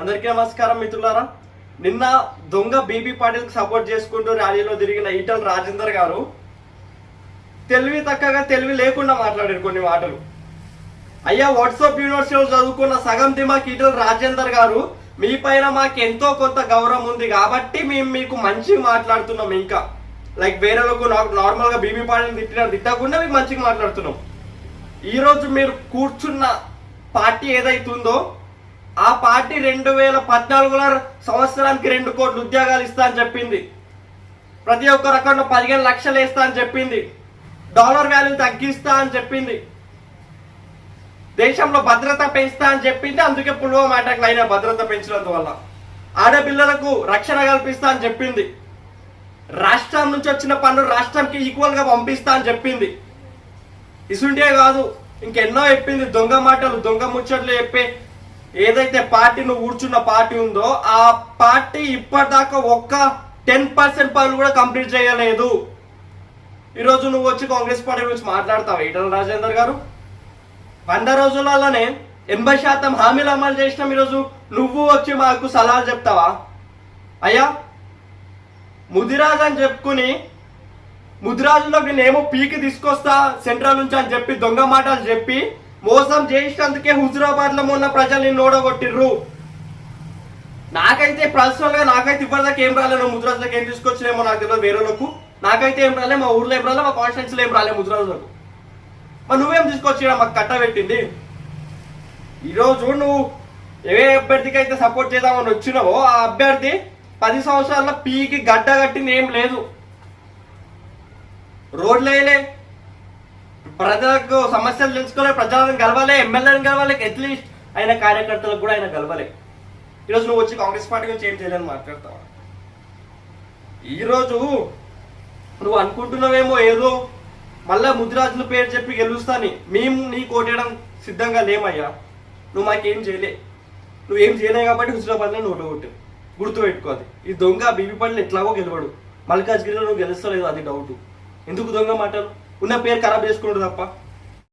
అందరికీ నమస్కారం మిత్రులారా. నిన్న దొంగ బీబీ పాటిల్కి సపోర్ట్ చేసుకుంటూ ర్యాలీలో తిరిగిన ఈటల్ రాజేందర్ గారు తెలివి తక్కగా తెలివి లేకుండా మాట్లాడారు కొన్ని మాటలు. అయ్యా వాట్సాప్ యూనివర్సిటీలో చదువుకున్న సగం దిమాక్ ఈటల్ రాజేందర్ గారు మీ పైన మాకు ఎంతో కొంత గౌరవం ఉంది కాబట్టి మేము మీకు మంచిగా మాట్లాడుతున్నాం ఇంకా. లైక్ వేరేలకు నార్మల్గా బీబీ పాటిల్ తిట్టిన తిట్టకుండా మీకు మంచిగా మాట్లాడుతున్నాం. ఈరోజు మీరు కూర్చున్న పార్టీ ఏదైతుందో ఆ పార్టీ రెండు వేల పద్నాలుగులో సంవత్సరానికి రెండు కోట్ల ఉద్యోగాలు ఇస్తా అని చెప్పింది. ప్రతి ఒక్క రకంలో పదిహేను లక్షలు వేస్తా అని చెప్పింది. డాలర్ వాల్యూ తగ్గిస్తా అని చెప్పింది. దేశంలో భద్రత పెంచుతా అని చెప్పింది. అందుకే పుల్వామా అటాక్లు అయినా భద్రత పెంచినందువల్ల ఆడపిల్లలకు రక్షణ కల్పిస్తా అని చెప్పింది. రాష్ట్రం నుంచి వచ్చిన పన్ను రాష్ట్రంకి ఈక్వల్గా పంపిస్తా అని చెప్పింది. ఇసుంటే కాదు ఇంకెన్నో చెప్పింది. దొంగ మాటలు దొంగ ముచ్చట్లు చెప్పే ఏదైతే పార్టీ నువ్వు కూర్చున్న పార్టీ ఉందో ఆ పార్టీ ఇప్పటిదాకా ఒక్క టెన్ పర్సెంట్ పనులు కూడా కంప్లీట్ చేయలేదు. ఈరోజు నువ్వు వచ్చి కాంగ్రెస్ పార్టీ గురించి మాట్లాడతావు? ఈటల రాజేందర్ గారు? వంద రోజులలోనే ఎనభై శాతం హామీలు అమలు చేసినాం ఈరోజు. నువ్వు వచ్చి మాకు సలహాలు చెప్తావా? అయ్యా ముదిరాజ్ అని చెప్పుకుని ముదిరాజులో నేనేమో పీకి తీసుకొస్తా సెంట్రల్ నుంచి అని చెప్పి దొంగ మాటలు చెప్పి మోసం చేసినందుకే హుజురాబాద్లో మొన్న ప్రజల్ని నోడగొట్టిర్రు. నాకైతే పర్సనల్గా నాకైతే ఇప్పటిదాకా ఏం రాలేదు ముద్రాజులకు ఏం తీసుకొచ్చినేమో నాకు తెలియదు వేరే వాళ్ళకు. నాకైతే ఏం రాలే మా ఊర్లో ఏం రాలే మా కాన్స్టిట్యూన్స్లో ఏం రాలే ముద్రాజులకు మరి నువ్వేం తీసుకొచ్చినా మాకు కట్టబెట్టింది ఈరోజు నువ్వు ఏ అభ్యర్థికి అయితే సపోర్ట్ చేద్దామని వచ్చినావో ఆ అభ్యర్థి పది సంవత్సరాల పీకి గడ్డ కట్టింది ఏం లేదు. రోడ్లు వేయలే ప్రజలకు సమస్యలు తెలుసుకోలే ప్రజలను గెలవాలి ఎమ్మెల్యేని గెలవాలి అట్లీస్ట్ ఆయన కార్యకర్తలకు కూడా ఆయన గెలవాలి ఈరోజు నువ్వు వచ్చి కాంగ్రెస్ పార్టీ గురించి ఏం చేయలేని మాట్లాడతావా? ఈరోజు నువ్వు అనుకుంటున్నావేమో ఏదో మళ్ళా ముదిరాజుల పేరు చెప్పి గెలుస్తాని. మేము నీ కోటేయడం సిద్ధంగా లేమయ్యా. నువ్వు మాకేం చేయలే. నువ్వేం చేయలే కాబట్టి హుజరాబాద్లో నువ్వు ఓటు గుర్తు పెట్టుకోవాలి. ఈ దొంగ బీబీ పళ్ళు ఎట్లాగో గెలవడు. మల్కాజ్గిరిలో నువ్వు గెలుస్తలేదు అది డౌట్ ఎందుకు దొంగ మాటలు? ఉన్న పేరు ఖరాబ్ చేసుకుంటారు తప్ప